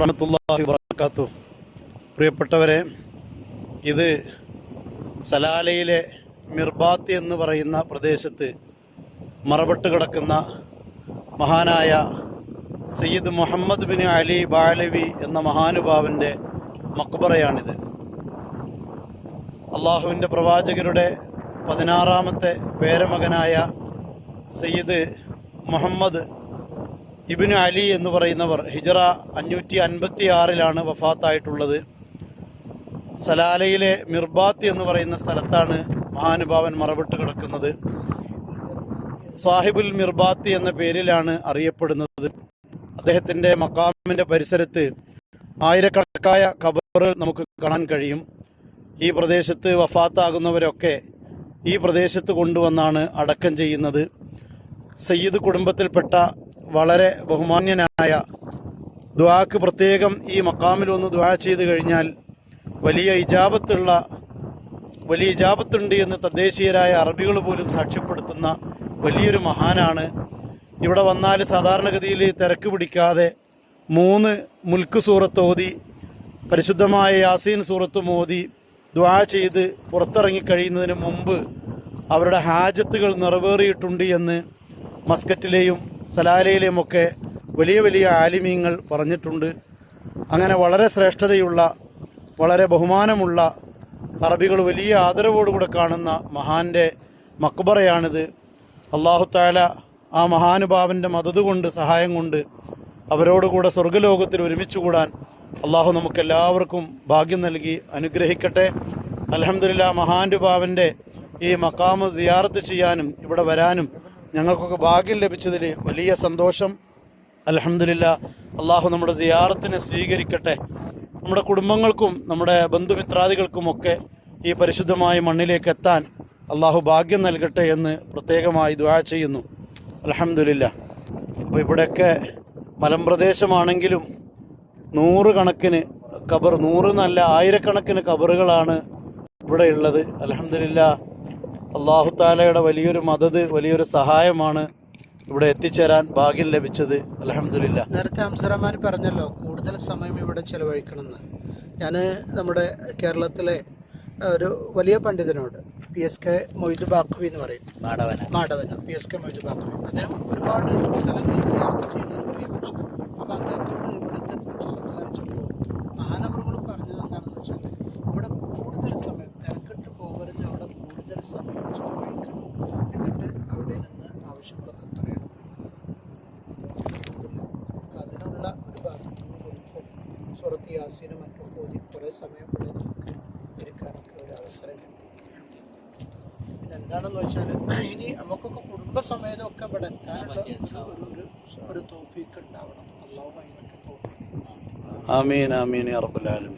വറഹമത്തല്ലാഹി വബർക്കാത്തു പ്രിയപ്പെട്ടവരെ ഇത് സലാലയിലെ മിർബാത്ത് എന്ന് പറയുന്ന പ്രദേശത്ത് മറവിട്ട് കിടക്കുന്ന മഹാനായ സയ്യിദ് മുഹമ്മദ് ബിൻ അലി ബാലവി എന്ന മഹാനുഭാവന്റെ മക്ബറയാണിത്. അള്ളാഹുവിന്റെ പ്രവാചകരുടെ പതിനാറാമത്തെ പേരമകനായ സയ്യിദ് മുഹമ്മദ് ഇബിന് അലി എന്ന് പറയുന്നവർ ഹിജറ അഞ്ഞൂറ്റി അൻപത്തി ആറിലാണ് വഫാത്തായിട്ടുള്ളത്. സലാലയിലെ മിർബാത്ത് എന്ന് പറയുന്ന സ്ഥലത്താണ് മഹാനുഭാവൻ മറവിട്ട് കിടക്കുന്നത്. സാഹിബുൽ മിർബാത്ത് എന്ന പേരിലാണ് അറിയപ്പെടുന്നത്. അദ്ദേഹത്തിന്റെ മക്കാമിന്റെ പരിസരത്ത് ആയിരക്കണക്കായ ഖബറുകൾ നമുക്ക് കാണാൻ കഴിയും. ഈ പ്രദേശത്ത് വഫാത്താകുന്നവരൊക്കെ ഈ പ്രദേശത്ത് കൊണ്ടുവന്നാണ് അടക്കം ചെയ്യുന്നത്. സയ്യിദ് കുടുംബത്തിൽപ്പെട്ട വളരെ ബഹുമാന്യനായ ദ്വാക്ക് പ്രത്യേകം ഈ മക്കാമിൽ ഒന്ന് ദ്വാ ചെയ്ത് കഴിഞ്ഞാൽ വലിയ ഇജാബത്തുള്ള വലിയ ഇജാബത്തുണ്ട് എന്ന് തദ്ദേശീയരായ അറബികൾ പോലും സാക്ഷ്യപ്പെടുത്തുന്ന വലിയൊരു മഹാനാണ്. ഇവിടെ വന്നാൽ സാധാരണഗതിയിൽ തിരക്ക് പിടിക്കാതെ മൂന്ന് മുൽക്ക് സൂറത്ത് ഓതി പരിശുദ്ധമായ യാസീൻ സൂറത്തും ഓതി ദ്വാ ചെയ്ത് പുറത്തിറങ്ങിക്കഴിയുന്നതിന് മുമ്പ് അവരുടെ ഹാജത്തുകൾ നിറവേറിയിട്ടുണ്ട് എന്ന് മസ്കറ്റിലെയും സലാലയിലെയും ഒക്കെ വലിയ വലിയ ആലിമീങ്ങൾ പറഞ്ഞിട്ടുണ്ട്. അങ്ങനെ വളരെ ശ്രേഷ്ഠതയുള്ള വളരെ ബഹുമാനമുള്ള അറബികൾ വലിയ ആദരവോടുകൂടെ കാണുന്ന മഹാന്റെ മക്ബറയാണിത്. അള്ളാഹു താല ആ മഹാനുഭാവന്റെ മതത് കൊണ്ട് സഹായം കൊണ്ട് അവരോടുകൂടെ സ്വർഗലോകത്തിൽ ഒരുമിച്ച് കൂടാൻ അള്ളാഹു നമുക്കെല്ലാവർക്കും ഭാഗ്യം നൽകി അനുഗ്രഹിക്കട്ടെ. അലഹമില്ല മഹാനുഭാവന്റെ ഈ മക്കാമ് സിയാറത്ത് ചെയ്യാനും ഇവിടെ വരാനും ഞങ്ങൾക്കൊക്കെ ഭാഗ്യം ലഭിച്ചതിൽ വലിയ സന്തോഷം. അലഹമില്ല അള്ളാഹു നമ്മുടെ സിയാറത്തിനെ സ്വീകരിക്കട്ടെ. നമ്മുടെ കുടുംബങ്ങൾക്കും നമ്മുടെ ബന്ധുമിത്രാദികൾക്കുമൊക്കെ ഈ പരിശുദ്ധമായ മണ്ണിലേക്ക് എത്താൻ അള്ളാഹു ഭാഗ്യം നൽകട്ടെ എന്ന് പ്രത്യേകമായി ദ്വാ ചെയ്യുന്നു. അലഹമില്ല അപ്പോൾ ഇവിടെയൊക്കെ മലമ്പ്രദേശമാണെങ്കിലും നൂറുകണക്കിന് കബർ നൂറ് നല്ല ആയിരക്കണക്കിന് കബറുകളാണ് ഇവിടെ ഉള്ളത് അലഹമില്ല അള്ളാഹു താലയുടെ വലിയൊരു മദത് വലിയൊരു സഹായമാണ് ഇവിടെ എത്തിച്ചേരാൻ ഭാഗ്യം ലഭിച്ചത്. അലഹമില്ല നേരത്തെ അംസറമാൻ പറഞ്ഞല്ലോ കൂടുതൽ സമയം ഇവിടെ ചെലവഴിക്കണമെന്ന്. ഞാൻ നമ്മുടെ കേരളത്തിലെ ഒരു വലിയ പണ്ഡിതനോട് P S K Moid Baqavi എന്ന് പറയും. Madavana. Madavana P S K Moid Baqavi അദ്ദേഹം ഒരുപാട് സ്ഥലങ്ങളിൽ യാത്ര ചെയ്യുന്ന ഒരു വലിയ മനുഷ്യനാണ് അപ്പോൾ അദ്ദേഹത്തോട് ഇവിടുത്തെ കുറിച്ച് സംസാരിച്ചപ്പോൾ മഹാനവറുകൾ പറഞ്ഞത് എന്താണെന്ന് വെച്ചാൽ ഇവിടെ കൂടുതൽ സമയം തിരക്കിട്ട് പോകരുത് അവിടെ കൂടുതൽ സമയം ചെലവഴിക്കണം എന്നിട്ട് അവിടെ നിന്ന് ആവശ്യമുള്ളത് എത്രയാണ് നമുക്ക് അതിനുള്ള ഒരു ഭാഗ്യം കൊടുക്കും സുറത്ത് മറ്റും പോയി കുറേ സമയം കൂടെ നമുക്ക് ഒരു അവസരം കിട്ടി. പിന്നെ എന്താണെന്ന് വെച്ചാൽ ഇനി നമുക്കൊക്കെ കുടുംബ സമേതമൊക്കെ ഇവിടെ എത്താനുള്ള ഒരു ഒരു ഒരു തോഫീക്ക് ഉണ്ടാവണം. അള്ളാഹു അതിനൊക്കെ തോഫീക്ക് ആമീൻ ആമീൻ അറബുലാലും